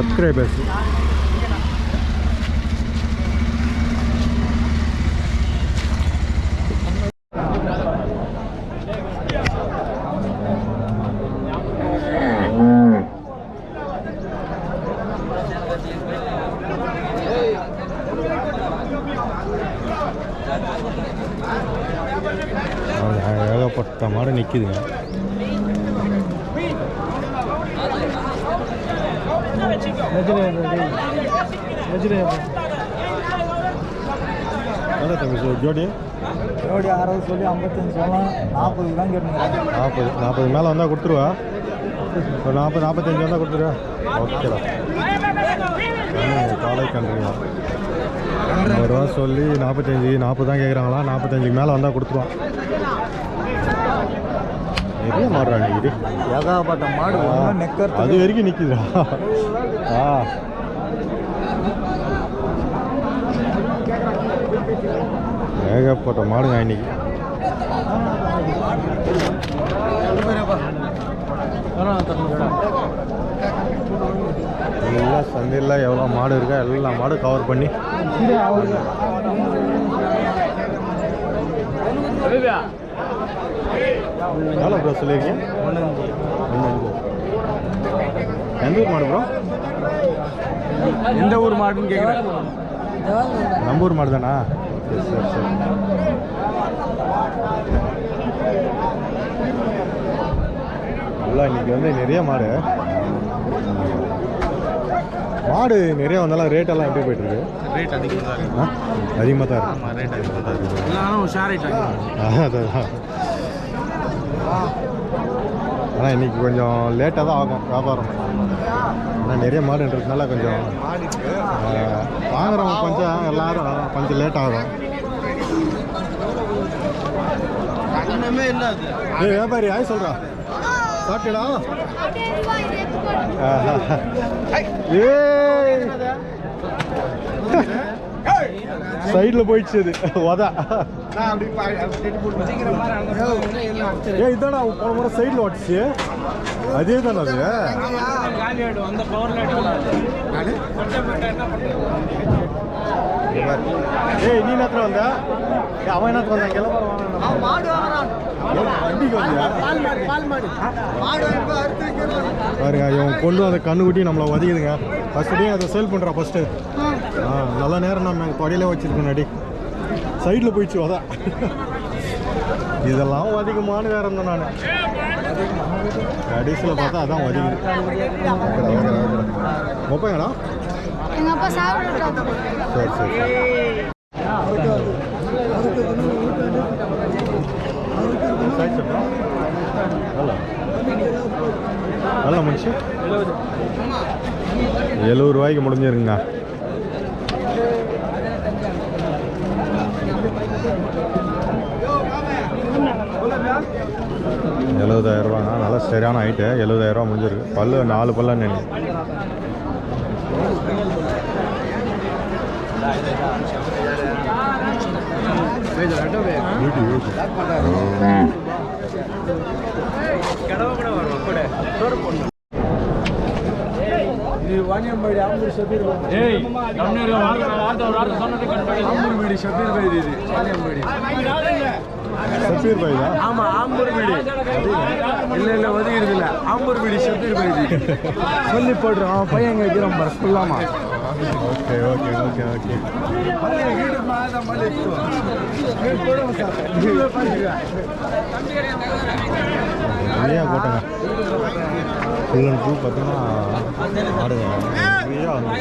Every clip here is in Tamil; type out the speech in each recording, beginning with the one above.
சப்ஸ்கிரைபர்ஸ் ஏகப்பட்ட மாடு நிற்கிதுங்க எவ்வளோ தம்பி ஜோடி? ஜோடி அறுபது சொல்லி ஐம்பத்தஞ்சு சொல்லலாம் நாற்பது தான் கேட்டுங்க நாற்பது நாற்பது மேலே வந்தால் கொடுத்துருவா. ஒரு நாற்பது நாற்பத்தஞ்சு வந்தால் கொடுத்துருவா ஓகேடா காலை கன்றுங்களா ஐம்பது ரூபா சொல்லி நாற்பத்தஞ்சு நாற்பது தான் கேட்குறாங்களா நாற்பத்தஞ்சுக்கு மேலே வந்தால் கொடுத்துருவான் நிறைய மாடுறாங்க இது ஏகாப்பட்ட மாடு அது வரைக்கும் நிற்குதுடா ஆ. ஏகப்பட்ட மாடுங்க இன்னைக்கு. எல்லாம் சந்தையில் எவ்வளோ மாடு இருக்கா? எல்லா மாடும் கவர் பண்ணி. எவ்வளோ ப்ரோ சொல்லியிருக்கீங்க? எந்த ஊர் மாடு ப்ரோ எந்த ஊர் மாடுன்னு கேட்குறேன் நம்ம ஊர் மாடு தானா? சரி சரி சரி. நல்லா இன்னைக்கு வந்து நிறைய மாடு. மாடு நிறைய வந்தாலும் ரேட்டெல்லாம் எப்படி போயிட்டு இருக்கு? ரேட் அதிகம் தான் ஆ? அதிகமாக தான் இருக்கு. ரேட் அதிகமாக தான் இருக்கு. இல்லைனா ஷேர் ஆகிட்டாங்க ஆ, அதான் ஆனால் இன்னைக்கு கொஞ்சம் லேட்டாக தான் ஆகும் வியாபாரம். ஆனால் நிறைய மாடுன்றதுனால கொஞ்சம் வாங்குறவங்க கொஞ்சம் எல்லாரும் கொஞ்சம் லேட் ஆகும். ஏய் வியாபாரி ஆய் சொல்கிறா சாப்பிட்டா ஏய். சைடில் போயிடுச்சு அது உதா ஏ இதாடா போன முறை சைடில் ஓட்டுச்சு. அதே? தானே அது ஏய் நீ நேரத்தில் வந்த? ஏய், அவன் நேரத்தில் வந்தான்? கிளம்ப வந்தியா? பாருங்க இவன் கொண்டு அந்த கண்ணுக்குட்டி நம்மளை உதைக்குதுங்க ஃபஸ்ட்டு டே அதை சேல் பண்ணுறான் ஃபஸ்ட்டு நல்ல நேரம் நம்ம கொடையிலே வச்சிருக்கோம் நடி. சைடில் போயிடுச்சு உதா இதெல்லாம் அதிகமான வேற இருந்தேன் நான். கடைசியில் பார்த்தா அதான் அப்பா சாப்பிட்டு சரி சரி? எவ்வளோ மனுஷன் எழுபது ரூபாய்க்கு முடிஞ்சிருங்க எழுபதாயிரம் ரூபாங்க நல்லா சரியான ஹைட்டு எழுபதாயிரம் ரூபா முடிஞ்சிருக்கு. பல்லு நாலு பல்லுன்னு நினைக்கிறேன் வீட்டு வீட்டு இது வாணியம்பாடி ஆம்பூர் ஷபீர் ஆம்பூர் வீடு ஷபீர் பைது இது வாணியம்பாடி. பாய் தான் ஆமா ஆம்பூர் வீடு. இல்ல இல்ல ஒதுக்கிறது இல்ல. ஆம்பூர் வீடு ஷபீர் பைது சொல்லி போடுறோம். அவன் பையன் எங்க வைக்கிறோம் பாரு சொல்லாமா? Okay okay okay okay. நிறையா போட்டுங்க ஃபுல் அண்ட் ஃபுல் பார்த்தீங்கன்னா ஆடுங்க நிறையா வந்து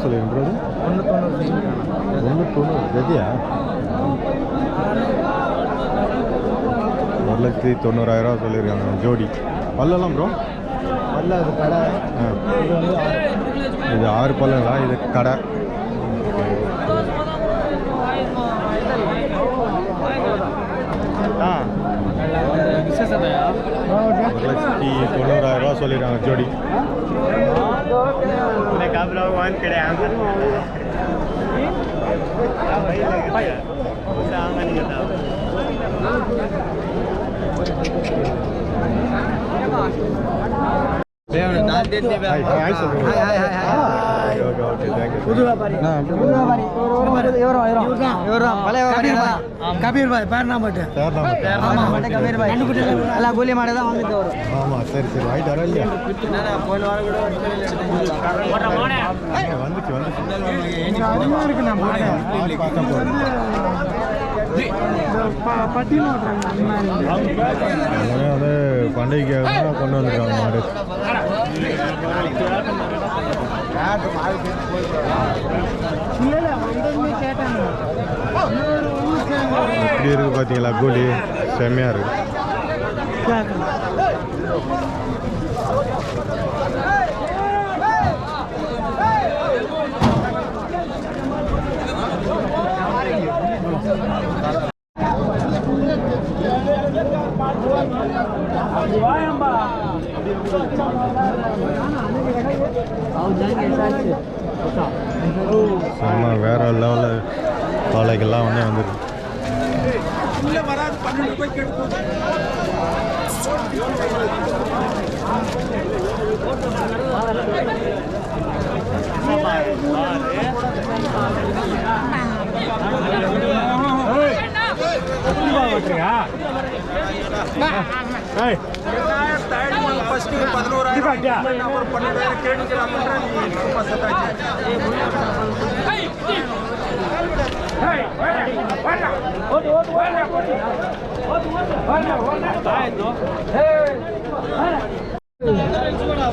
எவ்வளோ சொல்லிடுறது ஒன்று தொண்ணூறு ஒன்று தொண்ணூறு கதியா ஒரு லட்சத்தி தொண்ணூறாயிரம் சொல்லியிருக்காங்க. ஜோடி. பல்லெல்லாம் ப்ரோ அல்ல அது கடை. இது ஆறு பல்லுங்களா? இது கடை ஒரு லட்சத்தி தொண்ணூறாயிரம் ரூபா சொல்லிடுறாங்க ஜோடி. கிடையாது ஹாய் ஹாய் சொல்லுங்க okay okay okay thank you புது கபீர் பாய். பேர் ஆமா மட்டும் கபீர் பாய். எல்லாம் கூலி மாடு தான் வாங்கிட்டு வரும் ஆமாம் சரி சரி. வாங்கிட்டு வரேன் இல்லையா? ஆ, வந்துச்சு வந்துச்சு. இருக்கு நம்ம ஆ, பார்க்க போகிறேன் பட்டியல் ஓட்டுறாங்க எல்லாமே வந்து பண்டிகைக்காக தான் கொண்டு வந்திருக்காங்க மாடு. இப்படி இருக்கு பார்த்தீங்களா கூலி. செம்மையாக இருக்கு. ஆமாம் வேற லெவலில் காளைகள்லாம் வந்து வந்துருக்கு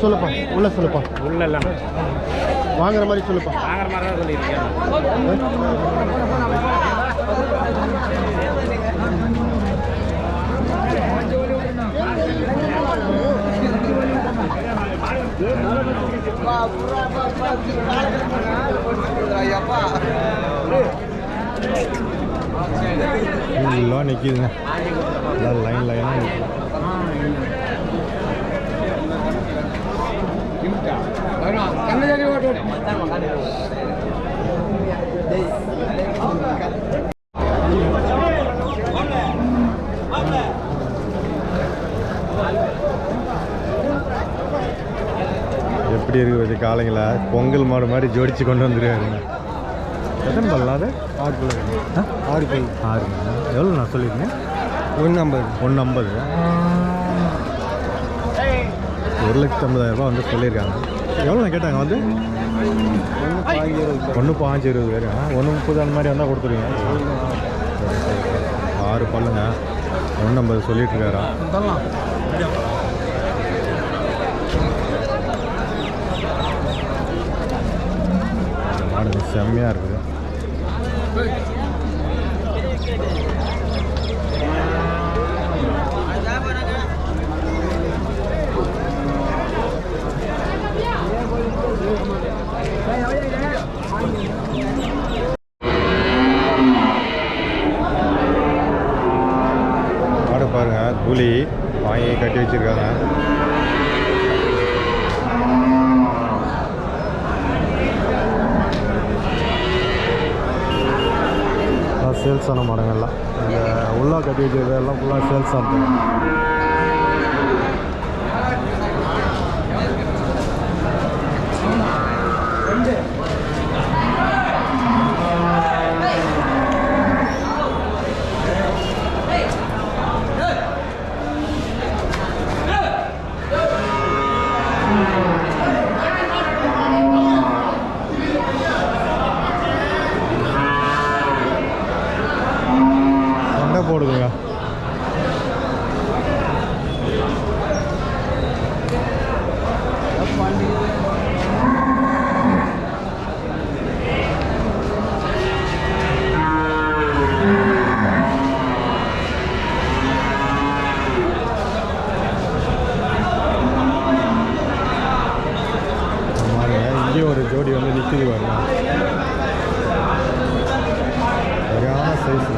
சொல்லுப்பா உள்ள சொல்லுப்பா. உள்ள எல்லாம் வாங்குற மாதிரி சொல்லுப்பா. வாங்குற மாதிரி தான் சொல்லியிருக்கேன். எல்லாம் நிற்கிதுங்க எல்லாம் லைன் லைனாக நிற்கிது எப்படி இருக்கு வச்சு காலைங்களா பொங்கல் மாடு மாதிரி ஜோடிச்சு கொண்டு வந்துருக்காருங்க எத்தனை பல்லா அது? ஆறு பல்லு ஆறு பல் ஆறுங்க எவ்வளோ நான் சொல்லியிருக்கேன் ஒன்று ஐம்பது ஒன்று ஐம்பது ஒரு லட்சத்தி ஐம்பதாயிரம் ரூபாய் வந்து சொல்லியிருக்காங்க. எவ்வளோ கேட்டாங்க வந்து? ஒன்று பாஞ்சு இருபது பேர். ஒன்று முப்பது அந்த மாதிரி வந்தால் கொடுத்துருவீங்க. ஆறு பல்லுங்க ஒன்று ஐம்பது சொல்லிட்டு இருக்காரா மாடுங்க செம்மையாக இருக்குது. சேல்ஸ் மரங்கள்லாம். இந்த உள்ளா கட்டி இதெல்லாம் எல்லாம் ஃபுல்லாக சேல்ஸ் ஆகும் வண்டி வந்து நிற்கிது பாருங்க. அழகான சைஸ்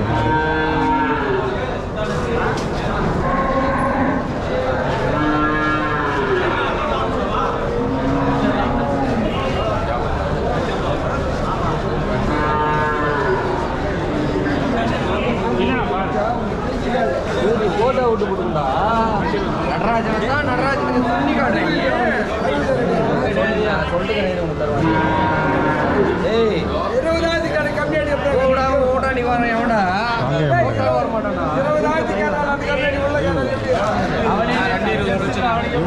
போட்டோ விட்டு நடராஜன் தான் நடராஜனுக்கு சொல்லி காட்டுறீங்க. மாடு இருபதாயிரத்து கடை கம்மியாடி ஓடா ஓடா நீ எவடா வர மாட்டானா அந்த கம்மியாடி உள்ள அவனே ரெண்டு இருபது அவனுக்கு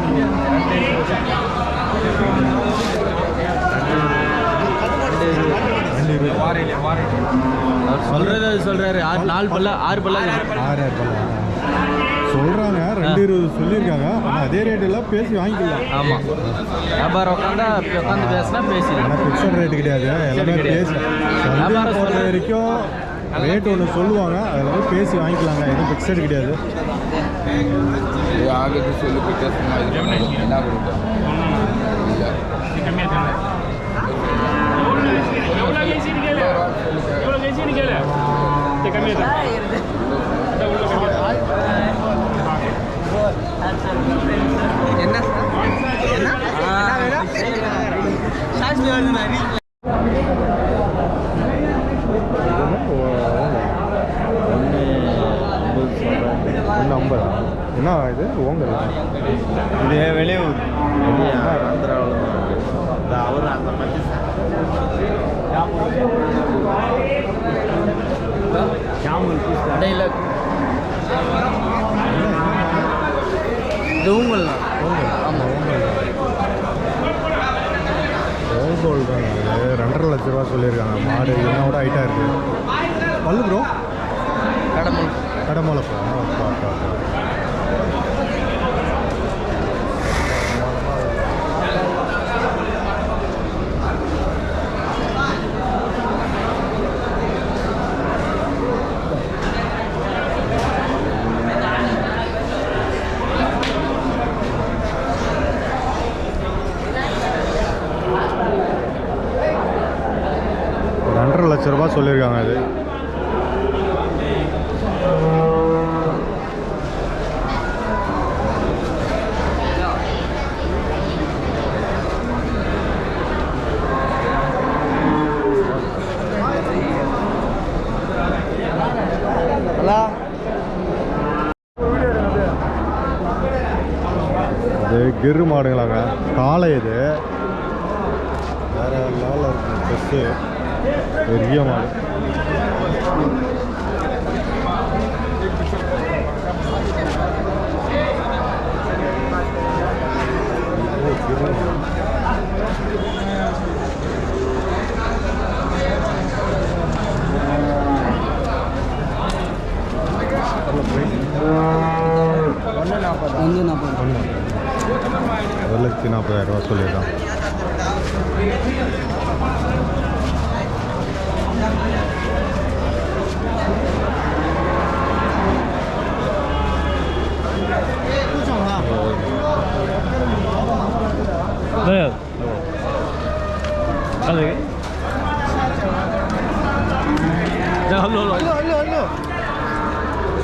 சொல்றது சொல்றாரு. ஆறு நாலு பல்ல ஆறு பல்ல. ஆறு பல்ல. சொல்கிறாங்க ரெண்டு இருபது சொல்லியிருக்காங்க. ஆனால் அதே ரேட் எல்லாம் பேசி வாங்கிக்கலாம். ஆமா. வியாபாரம் உட்காந்தா உட்காந்து பேசினா பேசிடலாம். ஃபிக்ஸட் ரேட்டு கிடையாது. எல்லாமே பேசி. வியாபாரம் சொல்றது. வரைக்கும் ரேட் ஒன்று சொல்லுவாங்க. அதில் போய் பேசி வாங்கிக்கலாங்க. எதுவும் ஃபிக்ஸட் கிடையாது. ஆகுது சொல்லி. என்ன கொடுத்தோம் ஒன்று ஐம்பதா என்ன இது ஓங்கல் இது வெளியூர் ஆந்திராவில் தான் அவர் அந்த பத்தி கடையில் இது உங்கள் ஓங்கோல் தான் ரெண்டரை லட்ச ரூபா சொல்லியிருக்காங்க மாடு என்னோட ஹைட்டாக இருக்குது பல்லு ப்ரோ கடமை கடமலைப்பா அப்பா அப்பா ரெண்டரை லட்ச ரூபா சொல்லியிருக்காங்க அது. இது கிரு மாடுங்களாங்க. காளை இது. வேற லெவலில் இருக்கு ட்ரெஸ்ஸு பெரிய மாடு இது கிரு மாடு. எவ்வளோ price? 네. 아니. 자, 일로 일로.